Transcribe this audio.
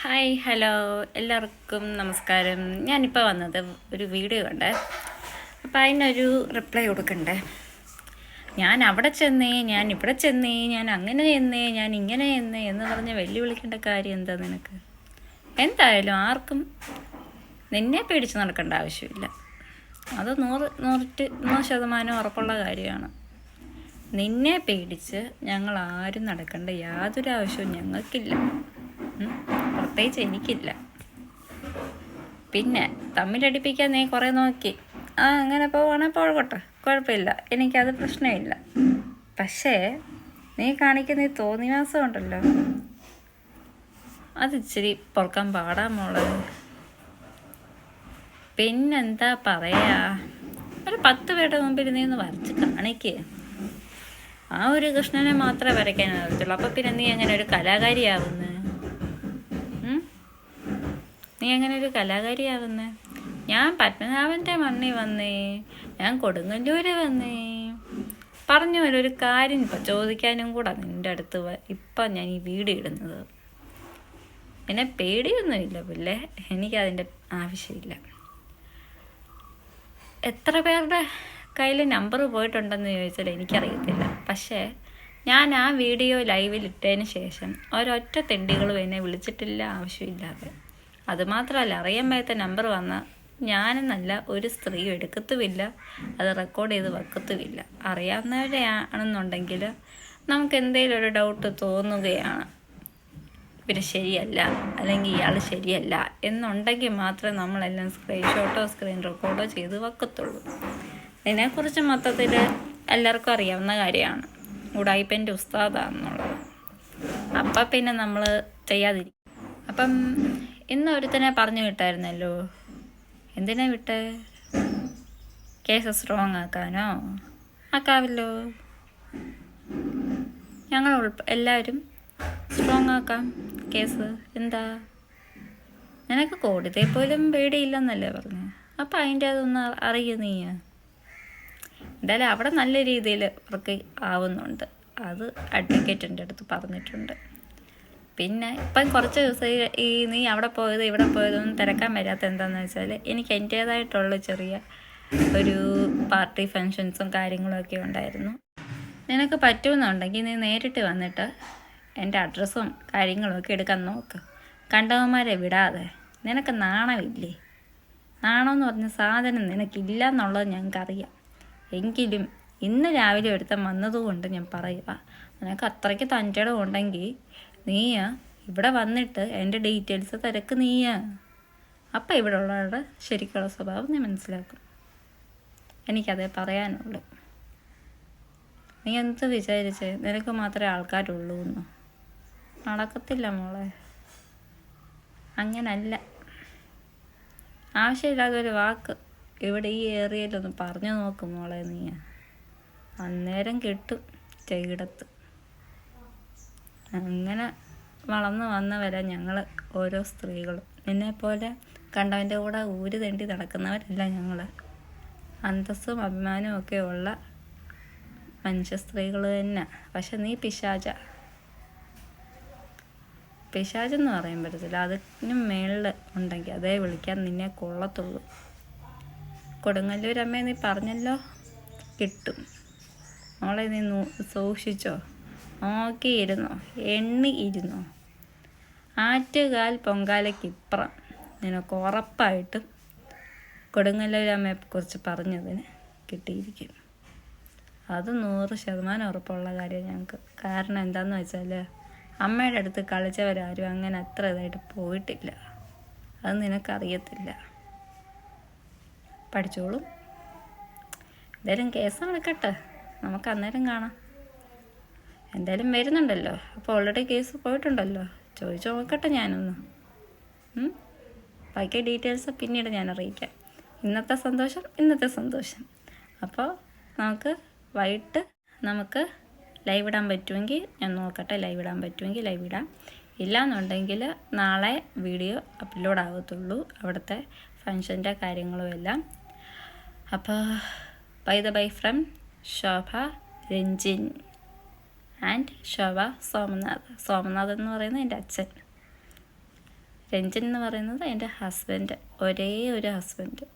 Hi hello എല്ലാവർക്കും നമസ്കാരം. ഞാനിപ്പോൾ വന്നത് ഒരു വീഡിയോ കണ്ട്. അപ്പോൾ അതിനൊരു റിപ്ലൈ കൊടുക്കണ്ടേ? ഞാൻ അവിടെ ചെന്നേ ഞാൻ ഇവിടെ ചെന്നേ ഞാൻ അങ്ങനെ ചെന്നേ ഞാൻ ഇങ്ങനെ ചെന്നേ എന്ന് പറഞ്ഞ് വെല്ലുവിളിക്കേണ്ട കാര്യം എന്താ നിനക്ക്? എന്തായാലും ആർക്കും നിന്നെ പേടിച്ച് നടക്കേണ്ട ആവശ്യമില്ല. അത് നൂറ് നൂറ്റി നൂറ് ശതമാനം ഉറപ്പുള്ള കാര്യമാണ്. നിന്നെ പേടിച്ച് ഞങ്ങൾ ആരും നടക്കേണ്ട യാതൊരു ആവശ്യവും ഞങ്ങൾക്കില്ല. പ്രത്യേകിച്ച് എനിക്കില്ല. പിന്നെ തമ്മിലടിപ്പിക്കാൻ നീ കുറേ നോക്കി. ആ അങ്ങനെ പോവാണെ പോകട്ടെ. കുഴപ്പമില്ല എനിക്കത് പ്രശ്നമില്ല. പക്ഷേ നീ കാണിക്കുന്ന ഈ തോന്നിവാസം ഉണ്ടല്ലോ. അത് ഇച്ചിരി പൊറുക്കാൻ പാടാ പിന്നെന്താ പറയാ? ഒരു പത്ത് പേരുടെ മുമ്പിൽ നീ ഒന്ന് വരച്ച് കാണിക്കേ. ആ ഒരു കൃഷ്ണനെ മാത്രമേ വരയ്ക്കാൻ അറിയത്തുള്ളൂ. അപ്പം പിന്നെ നീ അങ്ങനെ ഒരു കലാകാരിയാവുന്നത് നീ അങ്ങനെ ഒരു കലാകാരിയാവുന്നേ? ഞാൻ പത്മനാഭന്റെ മണ്ണി വന്നേ. ഞാൻ കൊടുങ്ങല്ലൂര് വന്നേ. പറഞ്ഞു പോലെ ഒരു കാര്യം ഇപ്പം ചോദിക്കാനും കൂടെ നിന്റെ അടുത്ത് ഇപ്പൊ ഞാൻ ഈ വീട് ഇടുന്നത്. എന്നെ പേടിയൊന്നുമില്ല പിള്ളേ. എനിക്കതിന്റെ ആവശ്യമില്ല. എത്ര പേരുടെ കയ്യിൽ നമ്പർ പോയിട്ടുണ്ടെന്ന് ചോദിച്ചാൽ എനിക്കറിയത്തില്ല. പക്ഷേ ഞാൻ ആ വീഡിയോ ലൈവിൽ ഇട്ടതിന് ശേഷം ഒരൊറ്റ തെണ്ടികളും എന്നെ വിളിച്ചിട്ടില്ല ആവശ്യമില്ലാതെ. അതുമാത്രമല്ല അറിയാൻ വയ്യാത്ത നമ്പർ വന്ന ഞാനെന്നല്ല ഒരു സ്ത്രീ എടുക്കത്തുമില്ല അത് റെക്കോർഡ് ചെയ്ത് വെക്കത്തുമില്ല. അറിയാവുന്നവരെ ആണെന്നുണ്ടെങ്കിൽ നമുക്ക് എന്തെങ്കിലും ഒരു ഡൗട്ട് തോന്നുകയാണ്. പിന്നെ ശരിയല്ല അല്ലെങ്കിൽ ഇയാൾ ശരിയല്ല എന്നുണ്ടെങ്കിൽ മാത്രമേ നമ്മളെല്ലാം സ്ക്രീൻഷോട്ടോ സ്ക്രീൻ റെക്കോർഡോ ചെയ്ത് വെക്കത്തുള്ളൂ. ഇതിനെക്കുറിച്ച് മൊത്തത്തിൽ എല്ലാവർക്കും അറിയാവുന്ന കാര്യമാണ്. ഉടായിപ്പന്റെ ഉസ്താദാണെന്നുള്ളത്. അപ്പം പിന്നെ നമ്മൾ ചെയ്യാതിരിക്കും അപ്പം ഇന്ന് ഒരുത്തനെ പറഞ്ഞു വിട്ടായിരുന്നല്ലോ. എന്തിനാ വിട്ട്? കേസ് സ്ട്രോങ് ആക്കാനോ? ആക്കാവല്ലോ. ഞങ്ങൾ എല്ലാവരും സ്ട്രോങ് ആക്കാം. കേസ് എന്താ? നിനക്ക് കോടതിയെ പോലും പേടിയില്ലെന്നല്ലേ പറഞ്ഞു? അപ്പം അതിന്റെ അതൊന്ന് അറിയൂ നീ. എന്തായാലും അവിടെ നല്ല രീതിയിൽ വർക്ക് ആവുന്നുണ്ട്. അത് അഡ്വക്കേറ്റിന്റെ അടുത്ത് പറഞ്ഞിട്ടുണ്ട്. പിന്നെ ഇപ്പം കുറച്ച് ദിവസം ഈ- നീ അവിടെ പോയത് ഇവിടെ പോയതൊന്നും തിരക്കാൻ വരാത്ത എന്താണെന്ന് വെച്ചാൽ എനിക്ക് എന്റേതായിട്ടുള്ള ചെറിയ ഒരു പാർട്ടി ഫങ്ഷൻസും കാര്യങ്ങളൊക്കെ ഉണ്ടായിരുന്നു. നിനക്ക് പറ്റുമെന്നുണ്ടെങ്കിൽ നീ നേരിട്ട് വന്നിട്ട് എന്റെ അഡ്രസ്സും കാര്യങ്ങളൊക്കെ എടുക്കാൻ നോക്ക്. കണ്ടവന്മാരെ വിടാതെ. നിനക്ക് നാണമില്ലേ? നാണമെന്ന് പറഞ്ഞ സാധനം നിനക്കില്ല എന്നുള്ളത് ഞങ്ങൾക്കറിയാം. എങ്കിലും ഇന്ന് രാവിലെ എടുത്ത വന്നതുകൊണ്ട് ഞാൻ പറയുക നിനക്ക് അത്രയ്ക്ക് തഞ്ചടം ഉണ്ടെങ്കിൽ നീയാ. ഇവിടെ വന്നിട്ട് എന്റെ ഡീറ്റെയിൽസ് തിരക്ക് നീയാ. അപ്പം ഇവിടെ ഉള്ളവരുടെ ശരിക്കുള്ള സ്വഭാവം നീ മനസ്സിലാക്കും. എനിക്കതേ പറയാനുള്ളൂ. നീ എന്ത് വിചാരിച്ചേ? നിനക്ക് മാത്രമേ ആൾക്കാരുള്ളൂ എന്ന്. നടക്കത്തില്ല മോളെ. അങ്ങനല്ല. ആവശ്യമില്ലാതെ ഒരു വാക്ക് ഇവിടെ ഈ ഏരിയയിലൊന്ന് പറഞ്ഞു നോക്കും മോളെ നീ അന്നേരം കിട്ടും ചെയ്ടത്ത് അങ്ങനെ വളർന്നു വന്നവരെ ഞങ്ങൾ ഓരോ സ്ത്രീകളും. നിന്നെപ്പോലെ കണ്ടവന്റെ കൂടെ ഊര് തെണ്ടി നടക്കുന്നവരല്ല ഞങ്ങൾ അന്തസ്സും അഭിമാനവും ഒക്കെ ഉള്ള മനുഷ്യ സ്ത്രീകൾ തന്നെ. പക്ഷെ നീ പിശാച. പിശാചെന്ന് പറയാൻ പറ്റത്തില്ല. അതിനും മേളിൽ ഉണ്ടെങ്കിൽ അതേ വിളിക്കാൻ നിന്നെ കൊള്ളത്തുള്ളൂ. കൊടുങ്ങല്ലൂരമ്മയെ നീ പറഞ്ഞല്ലോ? കിട്ടും. മോളെ നീ നൂ- സൂക്ഷിച്ചോ? നോക്കിയിരുന്നോ? എണ്ണി ഇരുന്നോ? ആറ്റുകാൽ പൊങ്കാലയ്ക്കിപ്പുറം. നിനക്ക് ഉറപ്പായിട്ടും കൊടുങ്ങല്ലൂർ അമ്മയെക്കുറിച്ച് പറഞ്ഞതിന് കിട്ടിയിരിക്കും അത് നൂറ് ശതമാനം ഉറപ്പുള്ള കാര്യം ഞങ്ങൾക്ക്. കാരണം എന്താന്ന് വെച്ചാൽ അമ്മയുടെ അടുത്ത് കളിച്ചവരാരും അങ്ങനെ അത്ര ഇതായിട്ട് പോയിട്ടില്ല. അത് നിനക്കറിയത്തില്ല. പഠിച്ചോളും. എന്തായാലും കേസ് നടക്കട്ടെ. നമുക്ക് അന്നേരം കാണാം. എന്തായാലും വരുന്നുണ്ടല്ലോ. അപ്പോൾ ഓൾറെഡി കേസ് പോയിട്ടുണ്ടല്ലോ. ചോദിച്ചു നോക്കട്ടെ ഞാനൊന്ന്? ബാക്കി ഡീറ്റെയിൽസ് പിന്നീട് ഞാൻ അറിയിക്കാം. ഇന്നത്തെ സന്തോഷം ഇന്നത്തെ സന്തോഷം. അപ്പോൾ നമുക്ക് വൈകിട്ട് നമുക്ക് ലൈവ് ഇടാൻ പറ്റുമെങ്കിൽ ഞാൻ നോക്കട്ടെ ലൈവ് ഇടാൻ പറ്റുമെങ്കിൽ ലൈവ് ഇടാം. ഇല്ലയെന്നുണ്ടെങ്കിൽ നാളെ വീഡിയോ അപ്ലോഡ് ആകത്തുള്ളൂ അവിടുത്തെ ഫങ്ഷന്റെ കാര്യങ്ങളും എല്ലാം. അപ്പോൾ by the by from Shobha Ranjin. And Shobha Somanath Somanath എന്ന് പറയുന്നത് എന്റെ അച്ഛൻ. രഞ്ജൻ എന്ന് പറയുന്നത് എന്റെ ഹസ്ബൻഡ്. ഒരേ ഒരു ഹസ്ബൻഡ്.